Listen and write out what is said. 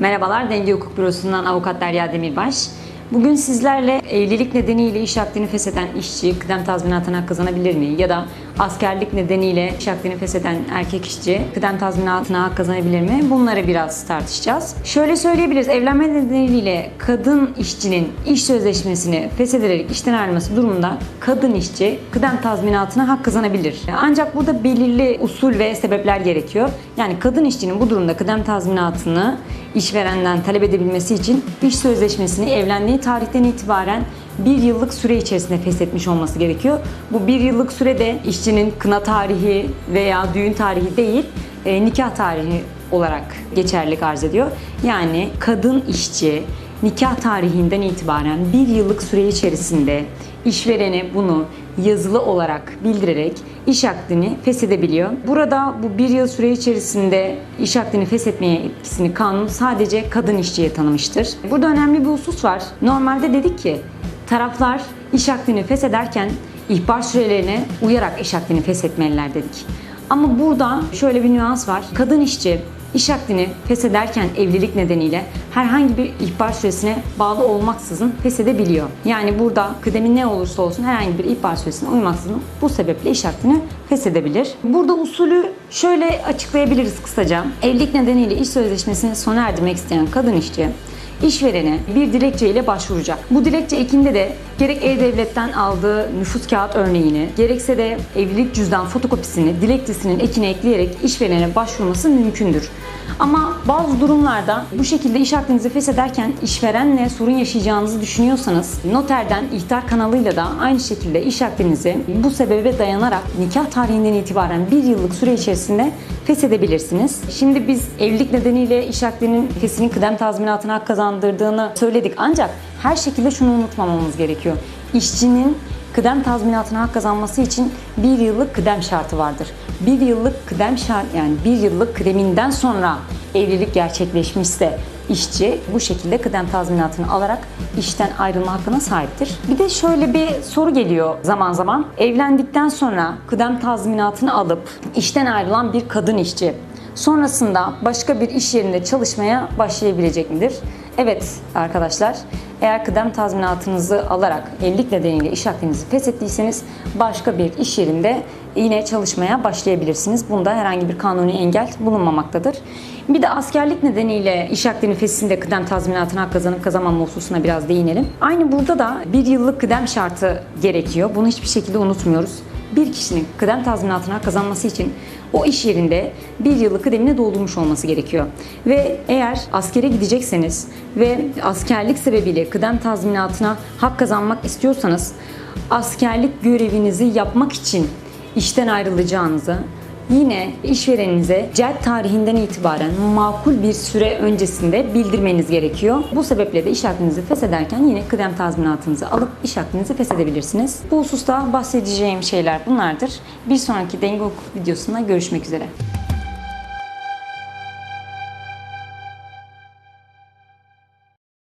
Merhabalar, Denge Hukuk Bürosu'ndan Avukat Derya Demirbaş. Bugün sizlerle evlilik nedeniyle iş akdini fesheden işçi kıdem tazminatına kazanabilir mi? Ya da askerlik nedeniyle iş akdini fesheden erkek işçi kıdem tazminatına hak kazanabilir mi? Bunları biraz tartışacağız. Şöyle söyleyebiliriz, evlenme nedeniyle kadın işçinin iş sözleşmesini feshederek işten ayrılması durumunda kadın işçi kıdem tazminatına hak kazanabilir. Ancak burada belirli usul ve sebepler gerekiyor. Yani kadın işçinin bu durumda kıdem tazminatını işverenden talep edebilmesi için iş sözleşmesini evlendiği tarihten itibaren bir yıllık süre içerisinde feshetmiş olması gerekiyor. Bu bir yıllık sürede işçinin kına tarihi veya düğün tarihi değil, e, nikah tarihi olarak geçerlilik arz ediyor. Yani kadın işçi nikah tarihinden itibaren bir yıllık süre içerisinde işverene bunu yazılı olarak bildirerek iş akdini feshedebiliyor. Burada bu bir yıl süre içerisinde iş akdini feshetmeye etkisini kanun sadece kadın işçiye tanımıştır. Burada önemli bir husus var. Normalde dedik ki taraflar iş akdini feshederken ihbar sürelerine uyarak iş akdini feshetmeliler dedik. Ama burada şöyle bir nüans var. Kadın işçi iş akdini feshederken evlilik nedeniyle herhangi bir ihbar süresine bağlı olmaksızın feshedebiliyor. Yani burada kıdemi ne olursa olsun herhangi bir ihbar süresine uymaksızın bu sebeple iş akdini feshedebilir. Burada usulü şöyle açıklayabiliriz kısaca. Evlilik nedeniyle iş sözleşmesini sona erdirmek isteyen kadın işçi işverene bir dilekçe ile başvuracak. Bu dilekçe ekinde de gerek E-Devlet'ten aldığı nüfus kağıt örneğini, gerekse de evlilik cüzdan fotokopisini dilekçesinin ekine ekleyerek işverene başvurması mümkündür. Ama bazı durumlarda bu şekilde iş akdinizi feshederken işverenle sorun yaşayacağınızı düşünüyorsanız noterden ihtar kanalıyla da aynı şekilde iş akdinizi bu sebebe dayanarak nikah tarihinden itibaren bir yıllık süre içerisinde feshedebilirsiniz. Şimdi biz evlilik nedeniyle iş akdinin fesinin kıdem tazminatına hak kazandırdığını söyledik ancak her şekilde şunu unutmamamız gerekiyor. İşçinin kıdem tazminatına hak kazanması için bir yıllık kıdem şartı vardır. Bir yıllık kıdem şart yani bir yıllık kıdeminden sonra evlilik gerçekleşmişse işçi bu şekilde kıdem tazminatını alarak işten ayrılma hakkına sahiptir. Bir de şöyle bir soru geliyor zaman zaman. Evlendikten sonra kıdem tazminatını alıp işten ayrılan bir kadın işçi sonrasında başka bir iş yerinde çalışmaya başlayabilecek midir? Evet arkadaşlar, eğer kıdem tazminatınızı alarak evlilik nedeniyle iş akdinizi feshettiyseniz başka bir iş yerinde yine çalışmaya başlayabilirsiniz. Bunda herhangi bir kanuni engel bulunmamaktadır. Bir de askerlik nedeniyle iş akdini feshinde kıdem tazminatına hak kazanıp kazanmama hususuna biraz değinelim. Aynı burada da bir yıllık kıdem şartı gerekiyor. Bunu hiçbir şekilde unutmuyoruz bir kişinin kıdem tazminatına kazanması için o iş yerinde bir yıllık kıdemini doldurmuş olması gerekiyor. Ve eğer askere gidecekseniz ve askerlik sebebiyle kıdem tazminatına hak kazanmak istiyorsanız askerlik görevinizi yapmak için işten ayrılacağınızı yine işvereninize celp tarihinden itibaren makul bir süre öncesinde bildirmeniz gerekiyor. Bu sebeple de iş akdinizi feshederken yine kıdem tazminatınızı alıp iş akdinizi feshedebilirsiniz. Bu hususta bahsedeceğim şeyler bunlardır. Bir sonraki denge hukuk videosunda görüşmek üzere.